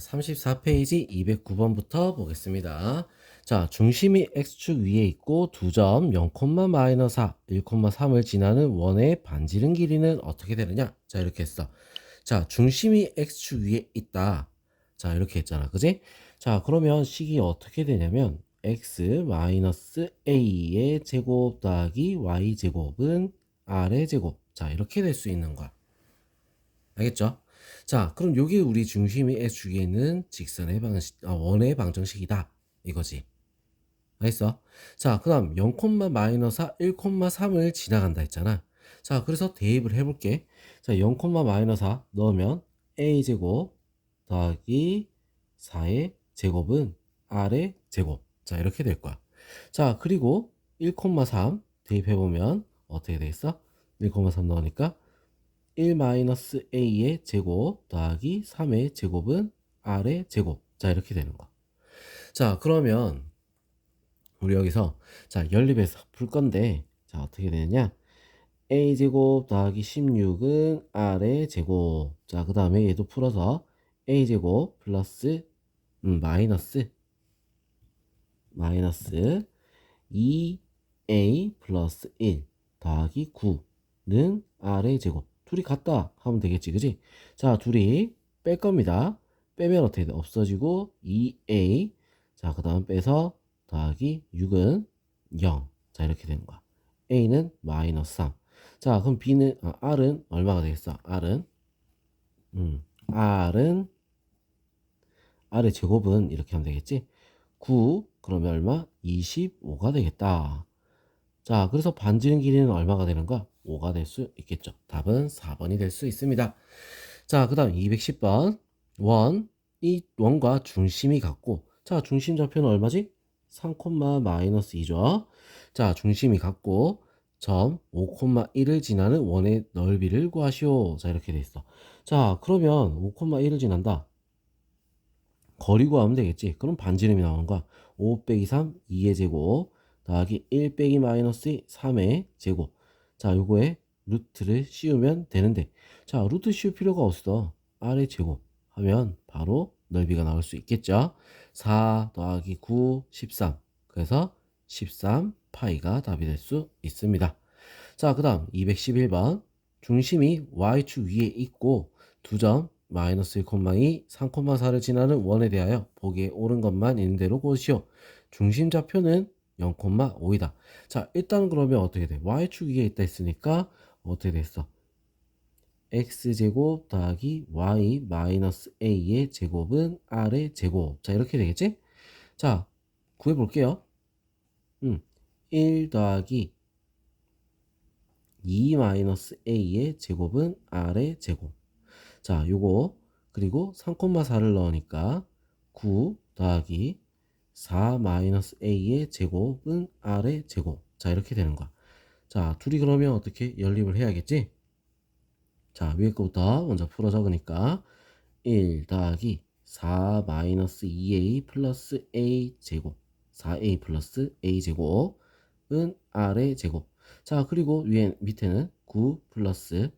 34페이지 209번부터 보겠습니다. 자, 중심이 x축 위에 있고 두 점 0,-4, 1,3을 지나는 원의 반지름 길이는 어떻게 되느냐? 자, 이렇게 했어. 자, 중심이 x축 위에 있다. 자, 이렇게 했잖아. 그지? 자, 그러면 식이 어떻게 되냐면 x-a의 제곱 더하기 y 제곱은 r의 제곱. 자, 이렇게 될 수 있는 거야. 알겠죠? 자, 그럼 여기 우리 중심이 x축에 있는 직선의 방식, 아, 원의 방정식이다. 이거지. 알겠어? 자, 그 다음 0,-4, 1,3을 지나간다 했잖아. 자, 그래서 대입을 해볼게. 자, 0,-4 넣으면 a제곱 더하기 4의 제곱은 r의 제곱. 자, 이렇게 될 거야. 자, 그리고 1,3 대입해보면 어떻게 되겠어? 1,3 넣으니까 1-a의 제곱 더하기 3의 제곱은 r의 제곱. 자, 이렇게 되는 거. 자, 그러면 우리 여기서 자, 연립해서 풀 건데 자, 어떻게 되느냐? a 제곱 더하기 16은 r의 제곱. 자, 그 다음에 얘도 풀어서 a 제곱 플러스 음, 마이너스 마이너스 2a 플러스 1 더하기 9는 r의 제곱. 둘이 같다 하면 되겠지, 그지? 자, 둘이 뺄 겁니다. 빼면 어떻게 돼? 없어지고 2a 자, 그 다음 빼서 더하기 6은 0. 자, 이렇게 되는 거야. a는 마이너스 3. 자, 그럼 b는 아, r은 얼마가 되겠어? r은 음, r은 r의 제곱은 이렇게 하면 되겠지? 9 그러면 얼마? 25가 되겠다. 자, 그래서 반지름 길이는 얼마가 되는 거야? 5가 될 수 있겠죠. 답은 4번이 될 수 있습니다. 자, 그 다음 210번. 원. 이 원과 중심이 같고, 자, 중심 좌표는 얼마지? 3, 마이너스 2죠. 자, 중심이 같고, 점 5,1을 지나는 원의 넓이를 구하시오. 자, 이렇게 돼 있어. 자, 그러면 5,1을 지난다. 거리 구하면 되겠지. 그럼 반지름이 나오는 거야. 5 빼기 3, 2의 제곱, 더하기 1 빼기 마이너스 3의 제곱. 자, 요거에 루트를 씌우면 되는데, 자, 루트 씌울 필요가 없어. r의 제곱 하면 바로 넓이가 나올 수 있겠죠. 4 더하기 9, 13. 그래서 13 파이가 답이 될 수 있습니다. 자, 그 다음 211번. 중심이 y축 위에 있고 두 점 마이너스 1,2, 3,4를 지나는 원에 대하여 보기에 옳은 것만 있는 대로 고시오. 중심 좌표는 0,5이다. 자, 일단 그러면 어떻게 돼? y축 위에 있다 했으니까 어떻게 됐어? x제곱 더하기 y 마이너스 a의 제곱은 r의 제곱. 자, 이렇게 되겠지? 자, 구해 볼게요. 음, 1 더하기 2 마이너스 a의 제곱은 r의 제곱. 자, 요거 그리고 3,4를 넣으니까 9 더하기 4 마이너스 a의 제곱은 r의 제곱. 자, 이렇게 되는 거야. 자, 둘이 그러면 어떻게 연립을 해야겠지? 자, 위에 거부터 먼저 풀어 적으니까 1 더하기 4 마이너스 2a 플러스 a 제곱 4a 플러스 a 제곱은 r의 제곱 자 그리고 위에 밑에는 9 플러스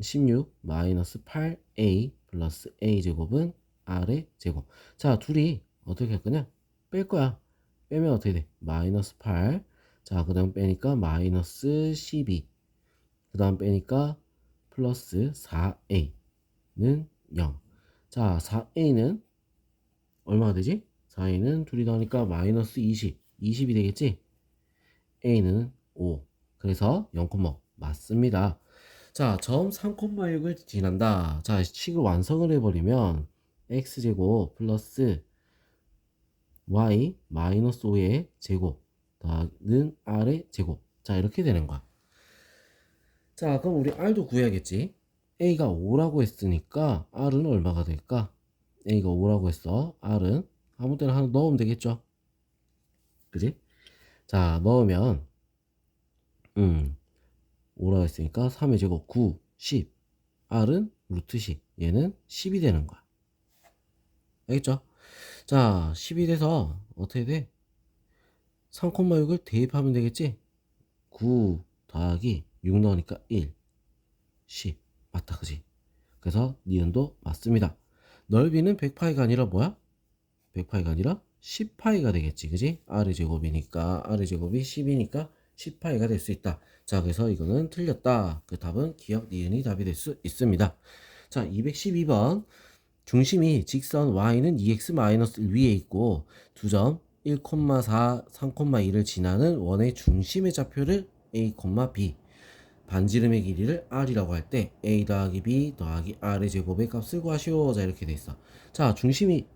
16 마이너스 8a 플러스 a 제곱은 r의 제곱 자 둘이 어떻게 할 거냐 뺄 거야 빼면 어떻게 돼 마이너스 8 자 그 다음 빼니까 마이너스 12 그 다음 빼니까 플러스 4a는 0. 자, 4a는 얼마가 되지? 4a는 둘이 더하니까 마이너스 20. 20이 되겠지? a는 5. 그래서 0,5 맞습니다. 자, 점 3,6을 지난다. 자, 식을 완성을 해버리면 x제곱 플러스 y 마이너스 5의 제곱 더는 r의 제곱. 자, 이렇게 되는 거야. 자, 그럼 우리 R도 구해야겠지. A가 5라고 했으니까 R은 얼마가 될까? A가 5라고 했어. R은 아무 때나 하나 넣으면 되겠죠. 그지? 자, 넣으면 음 5라고 했으니까 3의 제곱 9, 10. R은 루트 10. 얘는 10이 되는 거야. 알겠죠? 자, 10이 돼서 어떻게 돼? 3,6을 대입하면 되겠지? 9 더하기 6 넣으니까 1, 10. 맞다, 그지? 그래서 니은도 맞습니다. 넓이는 100파이가 아니라 뭐야? 100파이가 아니라 10파이가 되겠지. 그지? R의 제곱이니까 R의 제곱이 10이니까 10파이가 될 수 있다. 자, 그래서 이거는 틀렸다. 그 답은 기억 니은이 답이 될 수 있습니다. 자, 212번. 중심이 직선 y는 2x-1 위에 있고 두 점 1,4, 3,2를 지나는 원의 중심의 좌표를 a, b 반지름의 길이를 r이라고 할 때 a 더하기 b 더하기 r의 제곱의 값을 구하시오. 자 이렇게 돼 있어. 자 중심이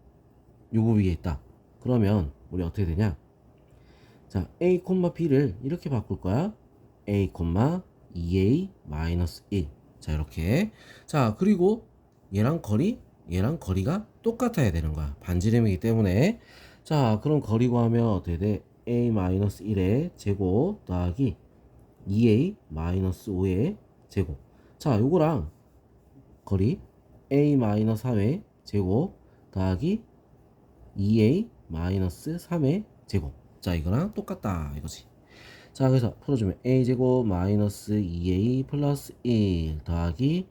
요거 위에 있다. 그러면 우리 어떻게 되냐? 자 a, b를 이렇게 바꿀 거야. a, 2a 마이너스 1. 자 이렇게. 자 그리고 얘랑 거리, 얘랑 거리가 똑같아야 되는 거야. 반지름이기 때문에. 자 그럼 거리 구하면 어떻게 돼? a 마이너스 1의 제곱 더하기 2a 마이너스 5의 제곱. 자, 요거랑 거리 a 마이너스 3의 제곱 더하기 2a 마이너스 3의 제곱. 자, 이거랑 똑같다 이거지. 자, 그래서 풀어주면 a 제곱 마이너스 2a 플러스 1 더하기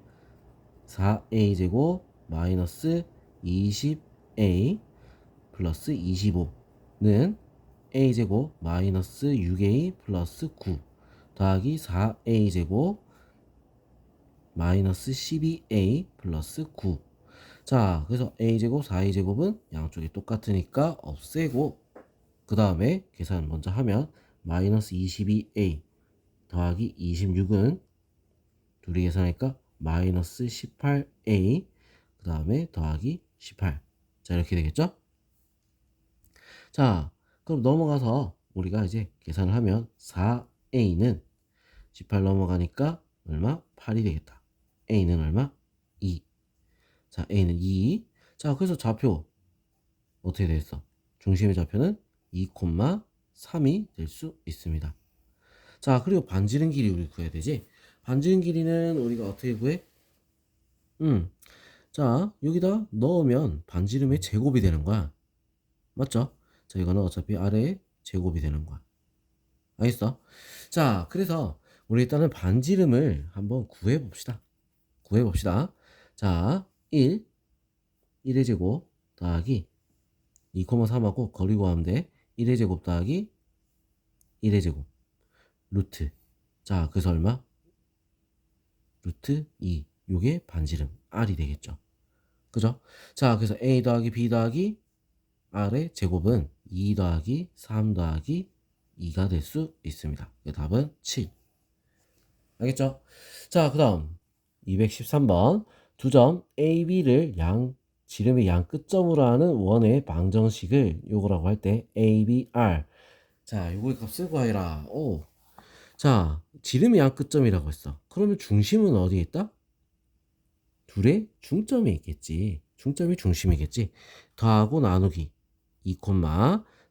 4a 제곱 마이너스 20a 플러스 25는 a 제곱 마이너스 6a 플러스 9 더하기 4a 제곱 마이너스 12a 플러스 9. 자, 그래서 a 제곱 4a 제곱은 양쪽이 똑같으니까 없애고 그 다음에 계산 먼저 하면 마이너스 22a 더하기 26은 둘이 계산하니까 마이너스 18a 그 다음에 더하기 18. 자, 이렇게 되겠죠? 자, 그럼 넘어가서 우리가 이제 계산을 하면 4a는 18 넘어가니까 얼마? 8이 되겠다. a는 얼마? 2. 자, a는 2. 자, 그래서 좌표 어떻게 되겠어? 중심의 좌표는 2,3이 될 수 있습니다. 자, 그리고 반지름 길이 우리 구해야 되지? 반지름 길이는 우리가 어떻게 구해? 음. 자, 여기다 넣으면 반지름의 제곱이 되는 거야. 맞죠? 자, 이거는 어차피 아래 제곱이 되는 거야. 알겠어? 자, 그래서 우리 일단은 반지름을 한번 구해 봅시다. 구해 봅시다. 자, 1, 1의 제곱 더하기 2,3하고 거리 구하면 돼. 1의 제곱 더하기 1의 제곱 루트. 자, 그래서 얼마? 루트 2. 요게 반지름 R이 되겠죠. 그죠? 자, 그래서 A 더하기 B 더하기 R의 제곱은 2 더하기 3 더하기 2가 될 수 있습니다. 그 답은 7. 알겠죠? 자, 그 다음 213번 두 점 A, B를 양 지름의 양 끝점으로 하는 원의 방정식을 요거라고 할 때 A, B, R 자, 요거의 값을 구하라. 오. 자, 지름의 양 끝점이라고 했어. 그러면 중심은 어디에 있다? 둘의 중점에 있겠지. 중점이 중심이겠지. 더하고 나누기 2,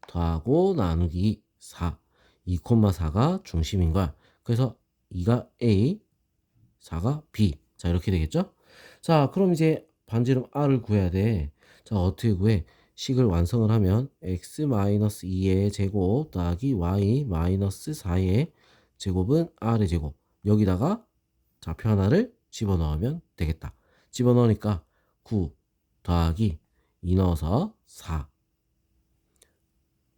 더하고 나누기 4. 2,4가 중심인 거야. 그래서 2가 A, 4가 B. 자, 이렇게 되겠죠? 자, 그럼 이제 반지름 R을 구해야 돼. 자, 어떻게 구해? 식을 완성을 하면 x-2의 제곱 더하기 y-4의 제곱은 R의 제곱. 여기다가 좌표 하나를 집어넣으면 되겠다. 집어넣으니까 9 더하기 2 넣어서 4.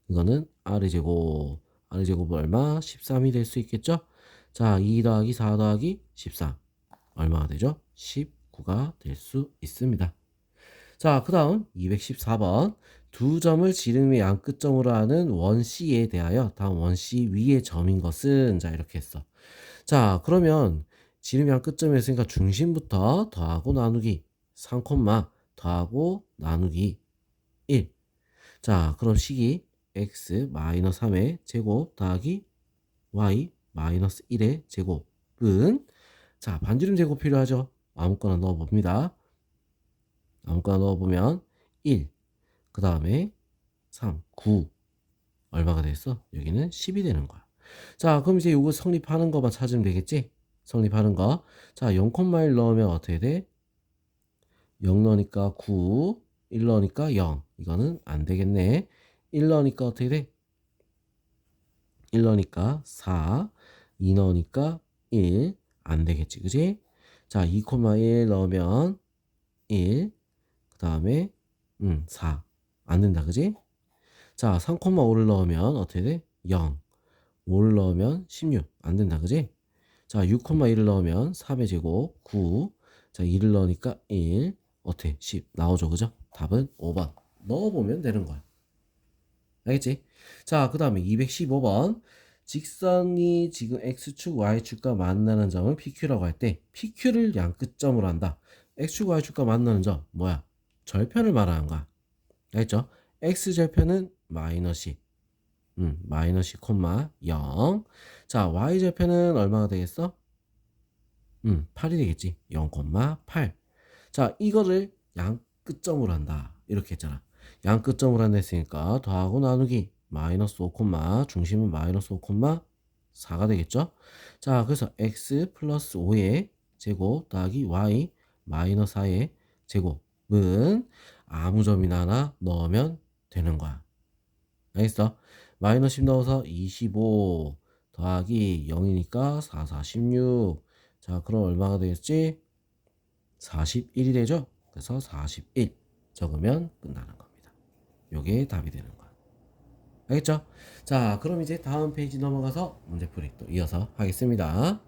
이거는 R의 제곱. R의 제곱 얼마? 13이 될 수 있겠죠? 자, 2 더하기 4 더하기 14. 얼마가 되죠? 19가 될 수 있습니다. 자, 그 다음 214번. 두 점을 지름의 양 끝점으로 하는 원 C에 대하여 다음 원 C 위의 점인 것은 자, 이렇게 했어. 자, 그러면 지름 양 끝점이었으니까 중심부터 더하고 나누기 3, 더하고 나누기 1. 자, 그럼 식이 x 마이너스 3의 제곱 더하기 y 마이너스 1의 제곱은 자 반지름 제곱 필요하죠? 아무거나 넣어 봅니다. 아무거나 넣어 보면 1 그 다음에 3 9 얼마가 됐어? 여기는 10이 되는 거야. 자 그럼 이제 이거 성립하는 거만 찾으면 되겠지 성립하는 거자 0,1 넣으면 어떻게 돼? 0 넣으니까 9 1 넣으니까 0 이거는 안 되겠네 1 넣으니까 어떻게 돼? 1 넣으니까 4, 2 넣으니까 1, 안 되겠지, 그지? 자, 2,1 넣으면 1, 그 다음에 음, 4. 안 된다, 그지? 자, 3,5를 넣으면 어떻게 돼? 0. 5를 넣으면 16. 안 된다, 그지? 자, 6,1을 넣으면 3의 제곱 9. 자, 2를 넣으니까 1. 어떻게? 10. 나오죠, 그죠? 답은 5번. 넣어보면 되는 거야. 알겠지? 자, 그 다음에 215번. 직선이 지금 x축, y축과 만나는 점을 PQ라고 할 때 PQ를 양끝점으로 한다. x축, y축과 만나는 점 뭐야? 절편을 말하는 거야. 알겠죠? x절편은 마이너스 10. 음, 마이너스 10, 콤마 0. 자, y절편은 얼마가 되겠어? 음, 8이 되겠지. 0, 8. 자, 이거를 양 끝점으로 한다. 이렇게 했잖아. 양 끝점으로 한다 했으니까 더하고 나누기 마이너스 5, 중심은 마이너스 5, 4가 되겠죠? 자, 그래서 x 플러스 5의 제곱 더하기 y 마이너스 4의 제곱은 아무 점이나 하나 넣으면 되는 거야. 알겠어? 마이너스 10 넣어서 25 더하기 0이니까 4, 46. 자, 그럼 얼마가 되겠지? 41이 되죠? 그래서 41 적으면 끝나는 겁니다. 요게 답이 되는 거야. 알겠죠? 자, 그럼 이제 다음 페이지 넘어가서 문제풀이 또 이어서 하겠습니다.